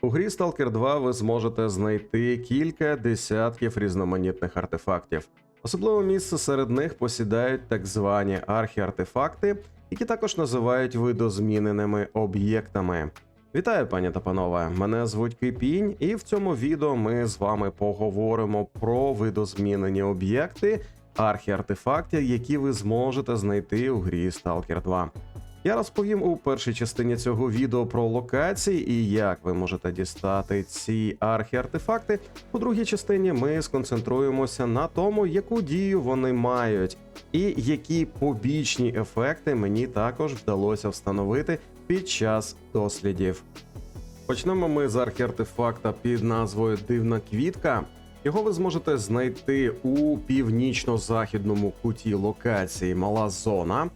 У грі Stalker 2 ви зможете знайти кілька десятків різноманітних артефактів. Особливе місце серед них посідають так звані архіартефакти, які також називають видозміненими об'єктами. Вітаю, пані та панове! Мене звуть Кипінь, і в цьому відео ми з вами поговоримо про видозмінені об'єкти, архіартефакти, які ви зможете знайти у грі Stalker 2. Я розповім у першій частині цього відео про локації і як ви можете дістати ці архіартефакти. У другій частині ми сконцентруємося на тому, яку дію вони мають, і які побічні ефекти мені також вдалося встановити під час дослідів. Почнемо ми з архіартефакта під назвою Дивна квітка. Його ви зможете знайти у північно-західному куті локації Мала Зона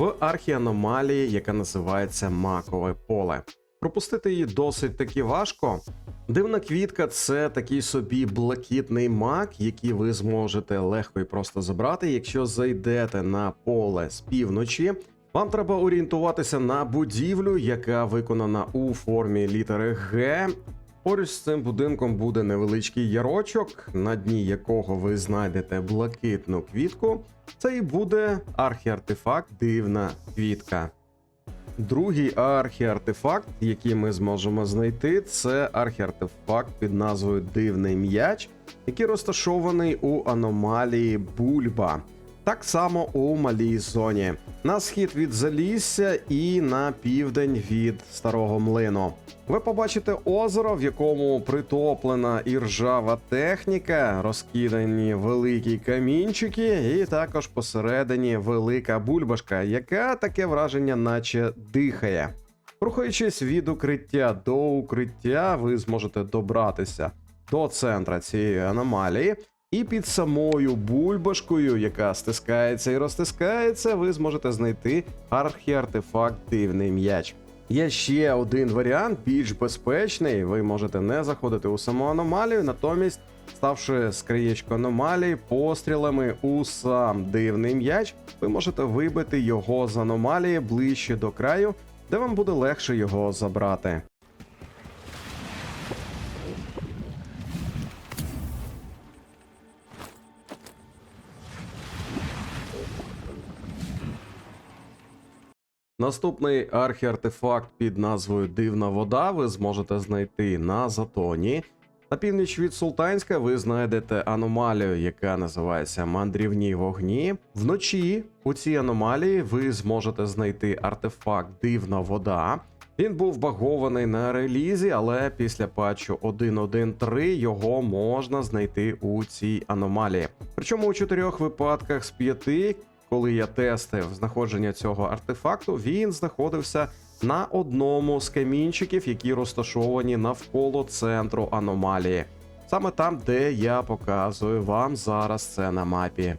в архіаномалії, яка називається Макове поле. Пропустити її досить таки важко. Дивна квітка це такий собі блакитний мак, який ви зможете легко і просто забрати, якщо зайдете на поле з півночі. Вам треба орієнтуватися на будівлю, яка виконана у формі літери Г. Поруч з цим будинком буде невеличкий ярочок, на дні якого ви знайдете блакитну квітку. Це і буде архіартефакт Дивна квітка. Другий архіартефакт, який ми зможемо знайти, це архіартефакт під назвою Дивний м'яч, який розташований у аномалії Бульба. Так само у малій зоні. На схід від Залісся і на південь від Старого Млину. Ви побачите озеро, в якому притоплена і ржава техніка, розкидані великі камінчики, і також посередині велика бульбашка, яка таке враження, наче дихає. Рухаючись від укриття до укриття, ви зможете добратися до центра цієї аномалії. І під самою бульбашкою, яка стискається і розтискається, ви зможете знайти архіартефакт Дивний м'яч. Є ще один варіант, більш безпечний. Ви можете не заходити у саму аномалію, натомість, ставши з краєчку аномалії пострілами у сам дивний м'яч, ви можете вибити його з аномалії ближче до краю, де вам буде легше його забрати. Наступний архіартефакт під назвою Дивна вода ви зможете знайти на затоні. На північ від Султанська ви знайдете аномалію, яка називається Мандрівні вогні. Вночі у цій аномалії ви зможете знайти артефакт Дивна вода. Він був багований на релізі, але після патчу 1.1.3 його можна знайти у цій аномалії. Причому у чотирьох випадках з п'яти коли я тестив знаходження цього артефакту, він знаходився на одному з камінчиків, які розташовані навколо центру аномалії. Саме там, де я показую вам зараз це на мапі.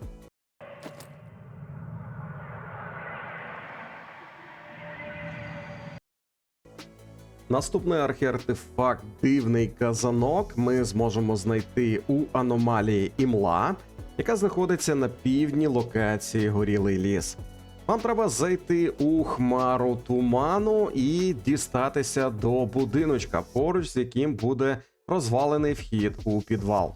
Наступний архіартефакт Дивний казанок ми зможемо знайти у аномалії Імла, яка знаходиться на півдні локації Горілий ліс. Вам треба зайти у хмару туману і дістатися до будиночка, поруч з яким буде розвалений вхід у підвал.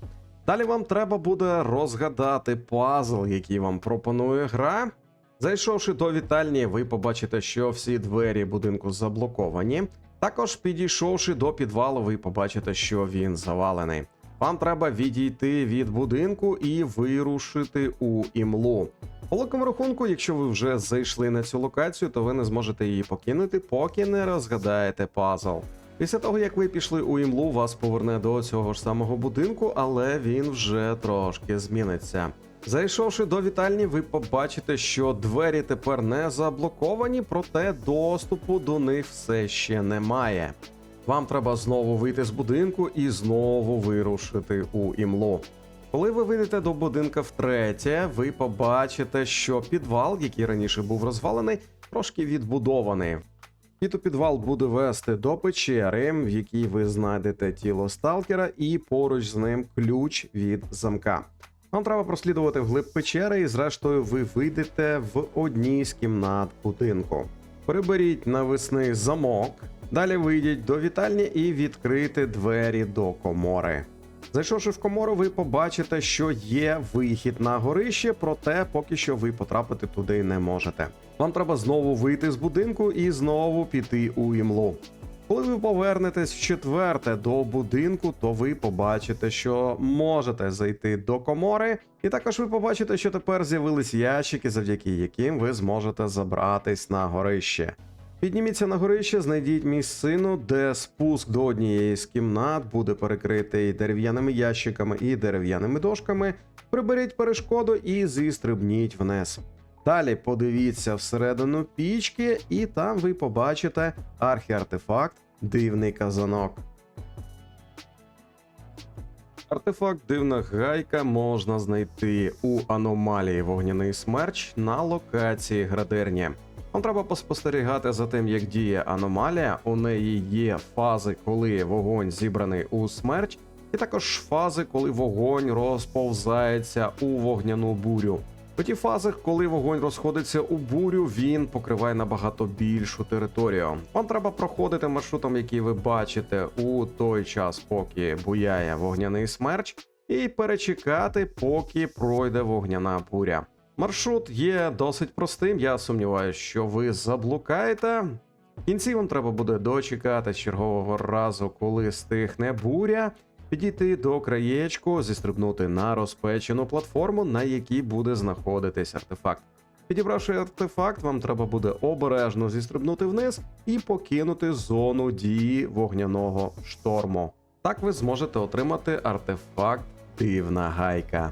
Далі вам треба буде розгадати пазл, який вам пропонує гра. Зайшовши до вітальні, ви побачите, що всі двері будинку заблоковані. Також підійшовши до підвалу, ви побачите, що він завалений. Вам треба відійти від будинку і вирушити у імлу. По великому рахунку, якщо ви вже зайшли на цю локацію, то ви не зможете її покинути, поки не розгадаєте пазл. Після того, як ви пішли у імлу, вас поверне до цього ж самого будинку, але він вже трошки зміниться. Зайшовши до вітальні, ви побачите, що двері тепер не заблоковані, проте доступу до них все ще немає. Вам треба знову вийти з будинку і знову вирушити у імлу. Коли ви вийдете до будинка втретє, ви побачите, що підвал, який раніше був розвалений, трошки відбудований. У підвал буде вести до печери, в якій ви знайдете тіло сталкера, і поруч з ним ключ від замка. Вам треба прослідувати вглиб печери, і зрештою ви вийдете в одній з кімнат будинку. Приберіть навесний замок. Далі вийдіть до вітальні і відкрити двері до комори. Зайшовши в комору, ви побачите, що є вихід на горище, проте поки що ви потрапити туди не можете. Вам треба знову вийти з будинку і знову піти у імлу. Коли ви повернетесь в четверте до будинку, то ви побачите, що можете зайти до комори, і також ви побачите, що тепер з'явились ящики, завдяки яким ви зможете забратись на горище. Підніміться на горище, знайдіть місцину, де спуск до однієї з кімнат буде перекритий дерев'яними ящиками і дерев'яними дошками. Приберіть перешкоду і зістрибніть вниз. Далі подивіться всередину пічки, і там ви побачите архіартефакт Дивний казанок. Артефакт дивна гайка можна знайти у аномалії вогняний смерч на локації градерні. Вам треба поспостерігати за тим, як діє аномалія. У неї є фази, коли вогонь зібраний у смерч, і також фази, коли вогонь розповзається у вогняну бурю. У ті фази, коли вогонь розходиться у бурю, він покриває набагато більшу територію. Вам треба проходити маршрутом, який ви бачите у той час, поки буяє вогняний смерч, і перечекати, поки пройде вогняна буря. Маршрут є досить простим. Я сумніваюся, що ви заблукаєте. В кінці вам треба буде дочекати чергового разу, коли стихне буря, підійти до краєчку, зістрибнути на розпечену платформу, на якій буде знаходитись артефакт. Підібравши артефакт, вам треба буде обережно зістрибнути вниз і покинути зону дії вогняного шторму. Так ви зможете отримати артефакт Дивна гайка.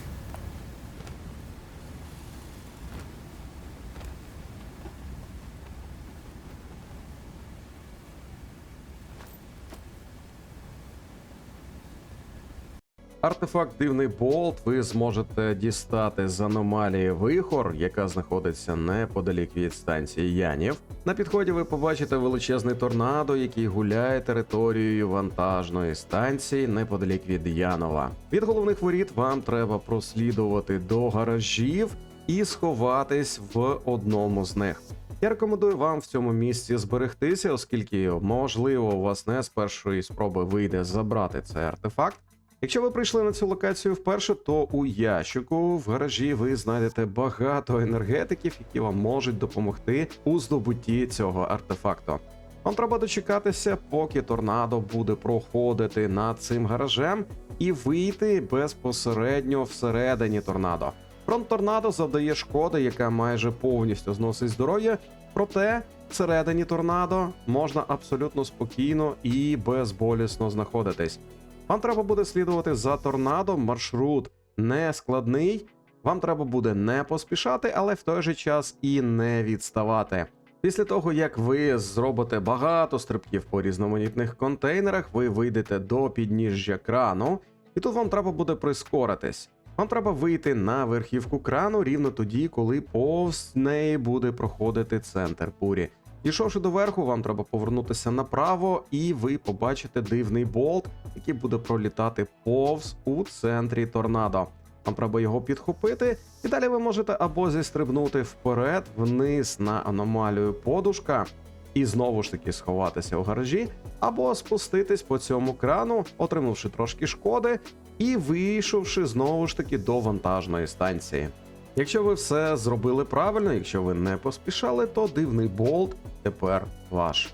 Артефакт Дивний Болт ви зможете дістати з аномалії Вихор, яка знаходиться неподалік від станції Янів. На підході ви побачите величезний торнадо, який гуляє територією вантажної станції неподалік від Янова. Від головних воріт вам треба прослідувати до гаражів і сховатись в одному з них. Я рекомендую вам в цьому місці зберегтися, оскільки можливо у вас не з першої спроби вийде забрати цей артефакт. Якщо ви прийшли на цю локацію вперше, то у ящику в гаражі ви знайдете багато енергетиків, які вам можуть допомогти у здобутті цього артефакту. Вам треба дочекатися, поки торнадо буде проходити над цим гаражем, і вийти безпосередньо всередині торнадо. Фронт торнадо завдає шкоди, яка майже повністю зносить здоров'я. Проте всередині торнадо можна абсолютно спокійно і безболісно знаходитись. Вам треба буде слідувати за торнадо. Маршрут не складний. Вам треба буде не поспішати, але в той же час і не відставати. Після того, як ви зробите багато стрибків по різноманітних контейнерах, ви вийдете до підніжжя крану, і тут вам треба буде прискоритись. Вам треба вийти на верхівку крану рівно тоді, коли повз неї буде проходити центр бурі. Дійшовши до верху, вам треба повернутися направо, і ви побачите дивний болт, який буде пролітати повз у центрі торнадо. Вам треба його підхопити, і далі ви можете або зістрибнути вперед, вниз на аномалію подушка, і знову ж таки сховатися у гаражі, або спуститись по цьому крану, отримавши трошки шкоди, і вийшовши знову ж таки до вантажної станції. Якщо ви все зробили правильно, якщо ви не поспішали, то дивний болт тепер ваш.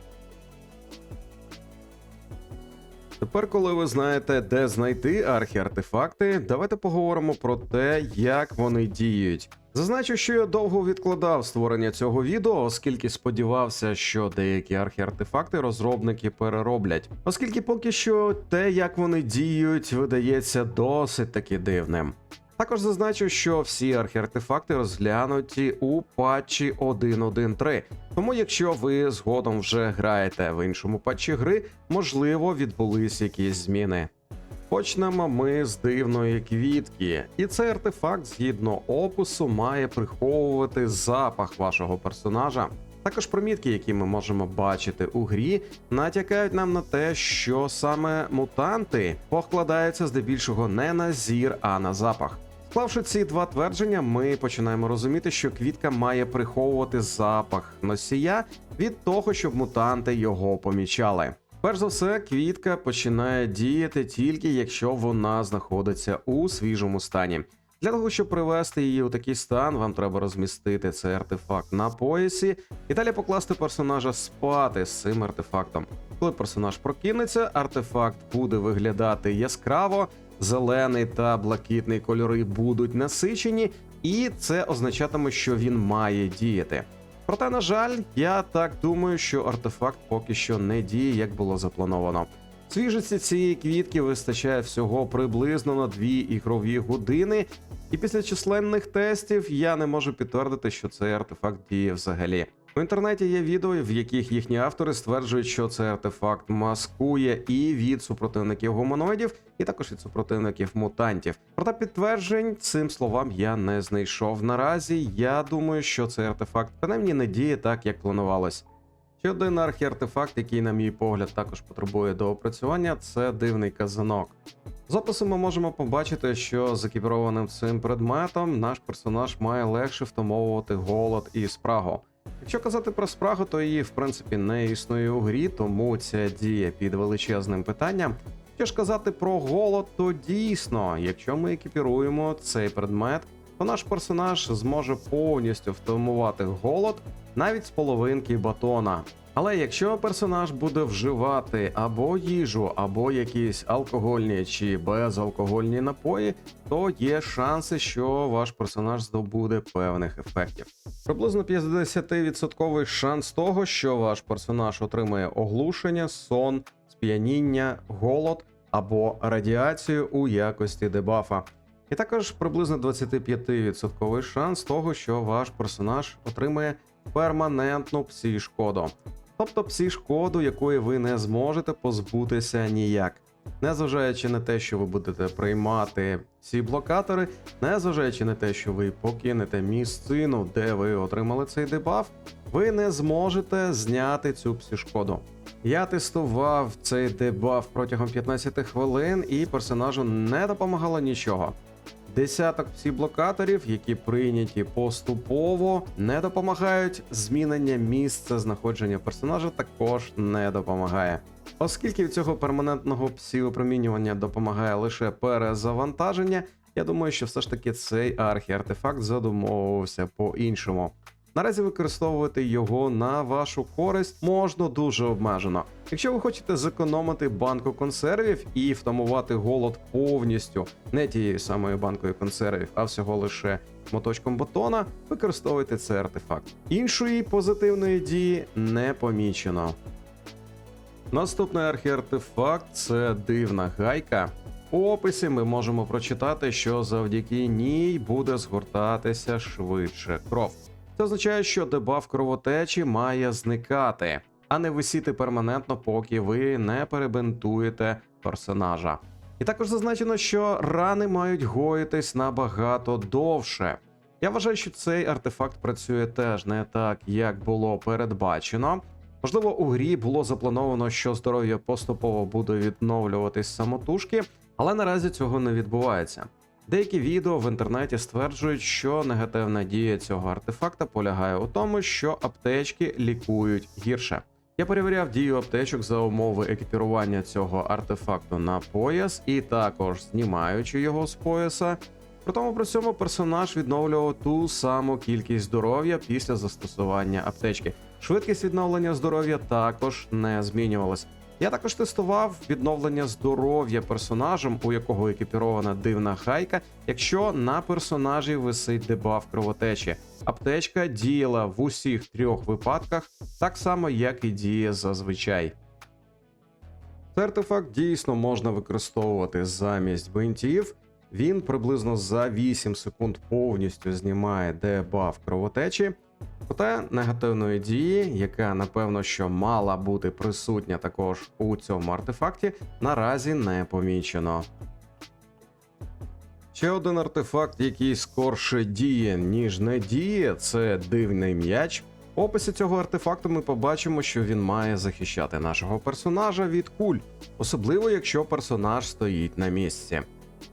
Тепер, коли ви знаєте, де знайти архіартефакти, давайте поговоримо про те, як вони діють. Зазначу, що я довго відкладав створення цього відео, оскільки сподівався, що деякі архіартефакти розробники перероблять, оскільки поки що те, як вони діють, видається досить таки дивним. Також зазначу, що всі архіартефакти розглянуті у патчі 1.1.3. Тому, якщо ви згодом вже граєте в іншому патчі гри, можливо, відбулись якісь зміни. Почнемо ми з дивної квітки, і цей артефакт, згідно опису, має приховувати запах вашого персонажа. Також примітки, які ми можемо бачити у грі, натякають нам на те, що саме мутанти покладаються здебільшого не на зір, а на запах. Склавши ці два твердження, ми починаємо розуміти, що квітка має приховувати запах носія від того, щоб мутанти його помічали. Перш за все, квітка починає діяти тільки якщо вона знаходиться у свіжому стані. Для того, щоб привести її у такий стан, вам треба розмістити цей артефакт на поясі і далі покласти персонажа спати з цим артефактом. Коли персонаж прокинеться, артефакт буде виглядати яскраво, зелений та блакитний кольори будуть насичені, і це означатиме, що він має діяти. Проте, на жаль, я так думаю, що артефакт поки що не діє, як було заплановано. Свіжості цієї квітки вистачає всього приблизно на дві ігрові години, і після численних тестів я не можу підтвердити, що цей артефакт діє взагалі. В інтернеті є відео, в яких їхні автори стверджують, що цей артефакт маскує і від супротивників гуманоїдів, і також від супротивників мутантів. Проте підтверджень цим словам я не знайшов. Наразі я думаю, що цей артефакт принаймні не діє так, як планувалось. Ще один архіартефакт, який, на мій погляд, також потребує доопрацювання, це дивний казанок. З опису ми можемо побачити, що з екіпірованим цим предметом наш персонаж має легше втамовувати голод і спрагу. Якщо казати про спрагу, то її в принципі не існує у грі, тому ця діє під величезним питанням. Що ж казати про голод, то дійсно, якщо ми екіпіруємо цей предмет, то наш персонаж зможе повністю втамувати голод навіть з половинки батона. Але якщо персонаж буде вживати або їжу, або якісь алкогольні чи безалкогольні напої, то є шанси, що ваш персонаж здобуде певних ефектів. Приблизно 50% шанс того, що ваш персонаж отримає оглушення, сон, сп'яніння, голод або радіацію у якості дебафа. І також приблизно 25% шанс того, що ваш персонаж отримає перманентну псі-шкоду. Тобто псі-шкоду, якої ви не зможете позбутися ніяк. Незважаючи на те, що ви будете приймати ці блокатори, незважаючи на те, що ви покинете місцину, де ви отримали цей дебаф, ви не зможете зняти цю псі-шкоду. Я тестував цей дебаф протягом 15 хвилин, і персонажу не допомагало нічого. Десяток псі-блокаторів, які прийняті поступово, не допомагають. Змінення місця знаходження персонажа також не допомагає. Оскільки від цього перманентного псі-опромінювання допомагає лише перезавантаження, я думаю, що все ж таки цей архі-артефакт задумовувався по-іншому. Наразі використовувати його на вашу користь можна дуже обмежено. Якщо ви хочете зекономити банку консервів і втамувати голод повністю, не тією самою банкою консервів, а всього лише моточком батона, використовуйте цей артефакт. Іншої позитивної дії не помічено. Наступний архіартефакт це дивна гайка. У описі ми можемо прочитати, що завдяки ній буде згортатися швидше кров. Це означає, що дебаф кровотечі має зникати, а не висіти перманентно, поки ви не перебинтуєте персонажа. І також зазначено, що рани мають гоїтись набагато довше. Я вважаю, що цей артефакт працює теж не так, як було передбачено. Можливо, у грі було заплановано, що здоров'я поступово буде відновлюватись самотужки, але наразі цього не відбувається. Деякі відео в інтернеті стверджують, що негативна дія цього артефакта полягає у тому, що аптечки лікують гірше. Я перевіряв дію аптечок за умови екіпірування цього артефакту на пояс, і також знімаючи його з пояса. При тому при цьому персонаж відновлював ту саму кількість здоров'я після застосування аптечки. Швидкість відновлення здоров'я також не змінювалась. Я також тестував відновлення здоров'я персонажем, у якого екіпірована дивна хайка, якщо на персонажі висить дебаф кровотечі. Аптечка діяла в усіх трьох випадках, так само як і діє зазвичай. Цей артефакт дійсно можна використовувати замість бинтів, Він приблизно за 8 секунд повністю знімає дебаф кровотечі. Проте негативної дії, яка напевно що мала бути присутня також у цьому артефакті, наразі не помічено. Ще один артефакт, який скорше діє, ніж не діє, це дивний м'яч. В описі цього артефакту ми побачимо, що він має захищати нашого персонажа від куль, особливо якщо персонаж стоїть на місці.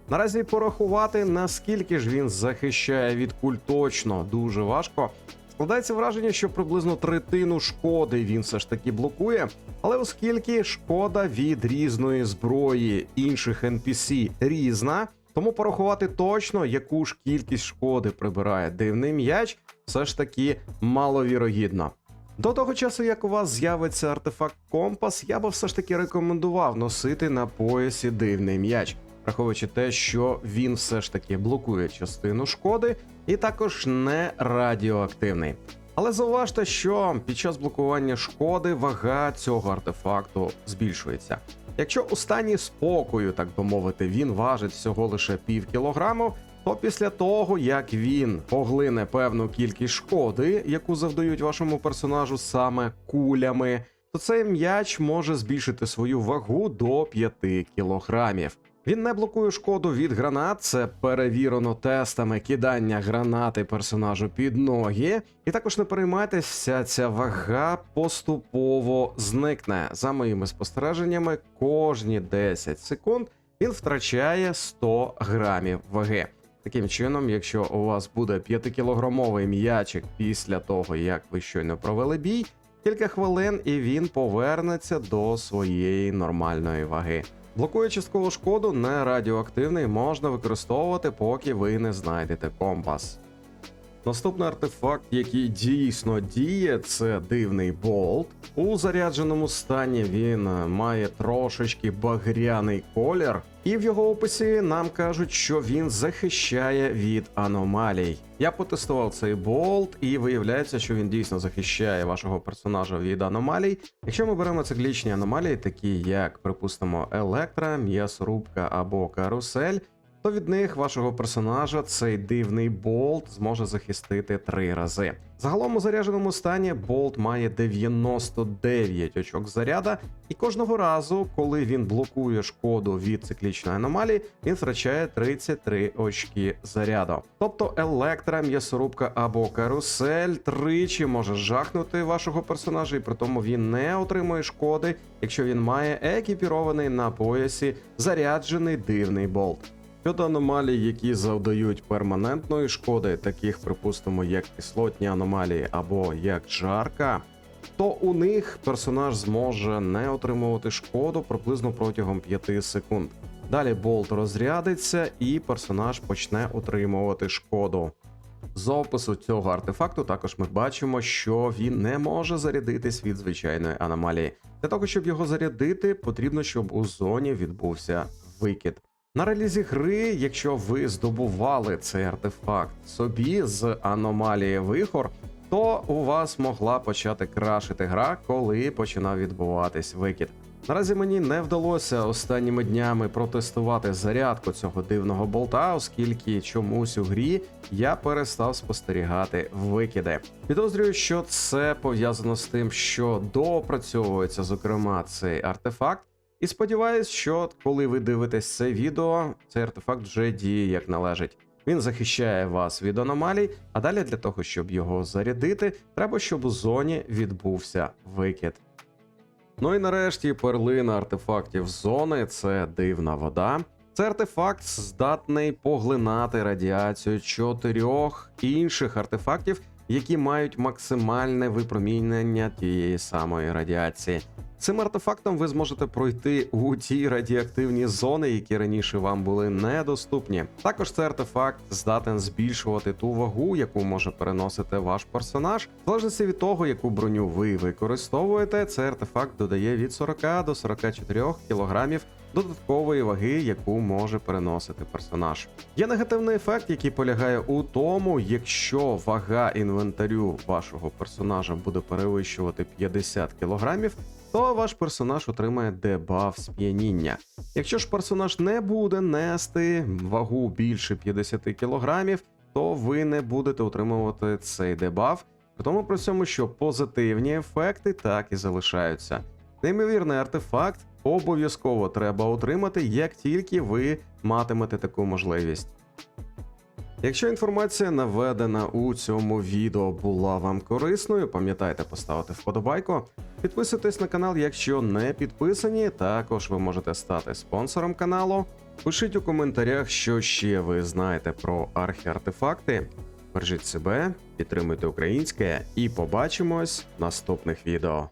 Наразі порахувати, наскільки ж він захищає від куль точно, дуже важко. Складається враження, що приблизно третину шкоди він все ж таки блокує, але оскільки шкода від різної зброї інших NPC різна, тому порахувати точно, яку ж кількість шкоди прибирає дивний м'яч, все ж таки маловірогідно. До того часу, як у вас з'явиться артефакт компас, я би все ж таки рекомендував носити на поясі дивний м'яч, враховуючи те, що він все ж таки блокує частину шкоди і також не радіоактивний. Але зауважте, що під час блокування шкоди вага цього артефакту збільшується. Якщо у стані спокою, так би мовити, він важить всього лише пів кілограму, то після того, як він поглине певну кількість шкоди, яку завдають вашому персонажу саме кулями, то цей м'яч може збільшити свою вагу до 5 кілограмів. Він не блокує шкоду від гранат, це перевірено тестами кидання гранати персонажу під ноги. І також не переймайтеся, ця вага поступово зникне. За моїми спостереженнями, кожні 10 секунд він втрачає 100 грамів ваги. Таким чином, якщо у вас буде 5-кілограмовий м'ячик після того, як ви щойно провели бій, кілька хвилин і він повернеться до своєї нормальної ваги. Блокує часткову шкоду, не радіоактивний можна використовувати, поки ви не знайдете компас. Наступний артефакт, який дійсно діє, це дивний болт. У зарядженому стані він е, має трошечки багряний колір, і в його описі нам кажуть, що він захищає від аномалій. Я потестував цей болт, і виявляється, що він дійсно захищає вашого персонажа від аномалій. Якщо ми беремо циклічні аномалії, такі як, припустимо, електра, м'ясорубка або карусель то від них вашого персонажа цей дивний болт зможе захистити три рази. Загалом у зарядженому стані болт має 99 очок заряда, і кожного разу, коли він блокує шкоду від циклічної аномалії, він втрачає 33 очки заряду. Тобто електра, м'ясорубка або карусель тричі може жахнути вашого персонажа, і при тому він не отримує шкоди, якщо він має екіпірований на поясі заряджений дивний болт. Щодо аномалій, які завдають перманентної шкоди, таких, припустимо, як кислотні аномалії або як жарка, то у них персонаж зможе не отримувати шкоду приблизно протягом 5 секунд. Далі болт розрядиться, і персонаж почне отримувати шкоду. З опису цього артефакту також ми бачимо, що він не може зарядитись від звичайної аномалії. Для того, щоб його зарядити, потрібно, щоб у зоні відбувся викид. На релізі гри, якщо ви здобували цей артефакт собі з аномалії вихор, то у вас могла почати крашити гра, коли починав відбуватись викид. Наразі мені не вдалося останніми днями протестувати зарядку цього дивного болта, оскільки чомусь у грі я перестав спостерігати викиди. Підозрюю, що це пов'язано з тим, що доопрацьовується зокрема цей артефакт. І сподіваюсь, що коли ви дивитесь це відео, цей артефакт вже діє як належить. Він захищає вас від аномалій, а далі для того, щоб його зарядити, треба, щоб у зоні відбувся викид. Ну і нарешті перлина артефактів зони це дивна вода. Це артефакт здатний поглинати радіацію чотирьох інших артефактів, які мають максимальне випромінення тієї самої радіації. Цим артефактом ви зможете пройти у ті радіоактивні зони, які раніше вам були недоступні. Також цей артефакт здатен збільшувати ту вагу, яку може переносити ваш персонаж. В залежності від того, яку броню ви використовуєте, цей артефакт додає від 40 до 44 кілограмів додаткової ваги, яку може переносити персонаж. Є негативний ефект, який полягає у тому, якщо вага інвентарю вашого персонажа буде перевищувати 50 кілограмів, то ваш персонаж отримає дебаф сп'яніння. Якщо ж персонаж не буде нести вагу більше 50 кг, то ви не будете отримувати цей дебаф, тому при цьому, що позитивні ефекти так і залишаються. Неймовірний артефакт обов'язково треба отримати, як тільки ви матимете таку можливість. Якщо інформація наведена у цьому відео була вам корисною, пам'ятайте поставити вподобайку. Підписуйтесь на канал, якщо не підписані. Також ви можете стати спонсором каналу. Пишіть у коментарях, що ще ви знаєте про архіартефакти. Бережіть себе, підтримуйте українське і побачимось в наступних відео.